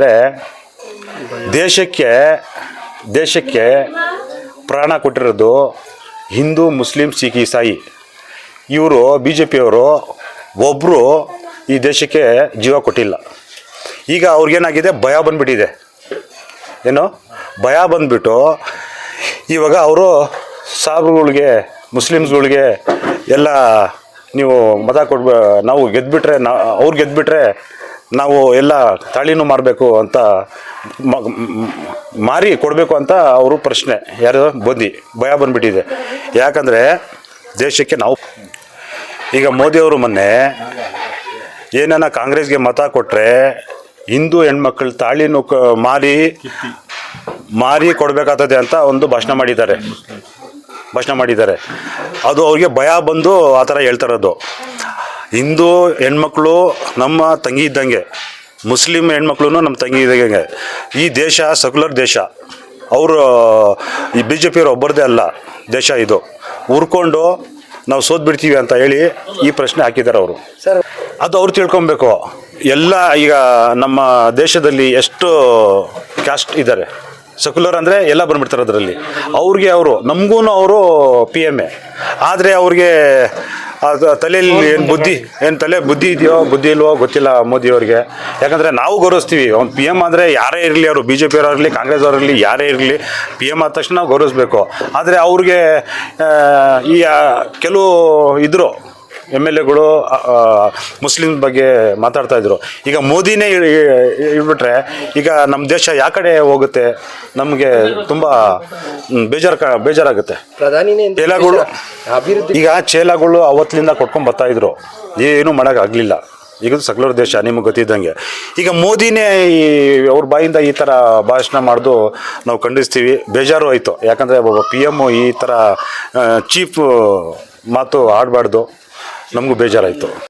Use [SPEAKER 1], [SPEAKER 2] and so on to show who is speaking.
[SPEAKER 1] ಅಂದರೆ ದೇಶಕ್ಕೆ ದೇಶಕ್ಕೆ ಪ್ರಾಣ ಕೊಟ್ಟಿರೋದು ಹಿಂದೂ, ಮುಸ್ಲಿಂ, ಸಿಖ್, ಇಸಾಯಿ. ಇವರು ಬಿ ಜೆ ಪಿಯವರು ಒಬ್ಬರು ಈ ದೇಶಕ್ಕೆ ಜೀವ ಕೊಟ್ಟಿಲ್ಲ. ಈಗ ಅವ್ರಿಗೇನಾಗಿದೆ? ಭಯ ಬಂದುಬಿಟ್ಟಿದೆ. ಏನು? ಭಯ ಬಂದ್ಬಿಟ್ಟು ಇವಾಗ ಅವರು ಸಾಬ್ರುಗಳಿಗೆ, ಮುಸ್ಲಿಮ್ಸ್ಗಳಿಗೆ ಎಲ್ಲ ನೀವು ಮತ ಕೊಡ್ಬ, ನಾವು ಗೆದ್ದುಬಿಟ್ರೆ ನಾ, ಅವ್ರು ಗೆದ್ಬಿಟ್ರೆ ನಾವು ಎಲ್ಲ ತಾಳಿನೂ ಮಾರಬೇಕು ಅಂತ ಮಾರಿ ಕೊಡಬೇಕು ಅಂತ ಅವರು ಪ್ರಶ್ನೆ. ಯಾರು ಬಂದು ಭಯ ಬಂದುಬಿಟ್ಟಿದೆ. ಯಾಕಂದರೆ ದೇಶಕ್ಕೆ ನಾವು ಈಗ ಮೋದಿಯವರು ಮೊನ್ನೆ ಏನನ್ನ ಕಾಂಗ್ರೆಸ್ಗೆ ಮತ ಕೊಟ್ಟರೆ ಹಿಂದೂ ಹೆಣ್ಮಕ್ಳು ತಾಳಿನೂ ಕ ಮಾರಿ ಮಾರಿ ಕೊಡಬೇಕಾಗ್ತದೆ ಅಂತ ಒಂದು ಭಾಷಣ ಮಾಡಿದ್ದಾರೆ. ಭಾಷಣ ಮಾಡಿದ್ದಾರೆ. ಅದು ಅವ್ರಿಗೆ ಭಯ ಬಂದು ಆ ಥರ ಹೇಳ್ತಾ ಇರೋದು. ಹಿಂದೂ ಹೆಣ್ಮಕ್ಳು ನಮ್ಮ ತಂಗಿ ಇದ್ದಂಗೆ ಮುಸ್ಲಿಂ ಹೆಣ್ಮಕ್ಳು ನಮ್ಮ ತಂಗಿ ಇದ್ದಂಗೆ. ಈ ದೇಶ ಸೆಕ್ಯುಲರ್ ದೇಶ. ಅವರು ಈ ಬಿ ಜೆ ಪಿಯವರು ಒಬ್ಬರದೇ ಅಲ್ಲ ದೇಶ ಇದು. ಉರ್ಕೊಂಡು ನಾವು ಸೋತ್ ಬಿಡ್ತೀವಿ ಅಂತ ಹೇಳಿ ಈ ಪ್ರಶ್ನೆ ಹಾಕಿದ್ದಾರೆ ಅವರು.
[SPEAKER 2] ಸರ್
[SPEAKER 1] ಅದು ಅವ್ರು ತಿಳ್ಕೊಬೇಕು. ಎಲ್ಲ ಈಗ ನಮ್ಮ ದೇಶದಲ್ಲಿ ಎಷ್ಟು ಕ್ಯಾಸ್ಟ್ ಇದ್ದಾರೆ. ಸೆಕ್ಯುಲರ್ ಅಂದರೆ ಎಲ್ಲ ಬಂದ್ಬಿಡ್ತಾರೆ ಅದರಲ್ಲಿ. ಅವ್ರಿಗೆ ಅವರು ನಮಗೂ ಅವರು ಪಿ ಎಂ ಎ. ಆದರೆ ಅವ್ರಿಗೆ ತಲೆಯಲ್ಲಿ ಏನು ಬುದ್ಧಿ ಏನು ತಲೆ ಬುದ್ಧಿ ಇದೆಯೋ ಬುದ್ಧಿ ಇಲ್ವೋ ಗೊತ್ತಿಲ್ಲ ಮೋದಿ ಅವ್ರಿಗೆ. ಯಾಕಂದರೆ ನಾವು ಗೌರವಿಸ್ತೀವಿ. ಅವ್ನು ಪಿ ಎಂ ಅಂದರೆ ಯಾರೇ ಇರಲಿ ಅವರು ಬಿ ಜೆ ಪಿಯವರಾಗಲಿ ಕಾಂಗ್ರೆಸ್ ಅವರಿರಲಿ ಯಾರೇ ಇರಲಿ ಪಿ ಎಂ ಆದ ತಕ್ಷಣ ನಾವು ಗೌರವಿಸ್ಬೇಕು. ಆದರೆ ಅವ್ರಿಗೆ ಈ ಕೆಲವು ಇದ್ದರು ಎಂ ಎಲ್ ಎಗಳು ಮುಸ್ಲಿಂ ಬಗ್ಗೆ ಮಾತಾಡ್ತಾ ಇದ್ರು. ಈಗ ಮೋದಿನೇ ಇಟ್ಬಿಟ್ರೆ ಈಗ ನಮ್ಮ ದೇಶ ಯಾವ ಕಡೆ ಹೋಗುತ್ತೆ? ನಮಗೆ ತುಂಬ ಬೇಜಾರು ಕ ಬೇಜಾರಾಗುತ್ತೆ. ಚೇಲಾಗಳು ಈಗ ಚೇಲಾಗಳು ಅವತ್ತಿನಿಂದ ಕೊಟ್ಕೊಂಡು ಬರ್ತಾ ಇದ್ರು. ಏನು ಮಾಡೋಕ್ಕಾಗಲಿಲ್ಲ ಈಗ ಸಕಲರ ದೇಶ ನಿಮಗೆ ಗೊತ್ತಿದ್ದಂಗೆ. ಈಗ ಮೋದಿನೇ ಈ ಅವ್ರ ಬಾಯಿಂದ ಈ ಥರ ಭಾಷಣ ಮಾಡಿದು ನಾವು ಖಂಡಿಸ್ತೀವಿ. ಬೇಜಾರು ಆಯಿತು ಯಾಕಂದರೆ ಪಿ ಎಮ್ಮು ಈ ಥರ ಚೀಪ್ ಮಾತು ಆಡಬಾರ್ದು. ನಮಗೂ ಬೇಜಾರಾಯಿತು.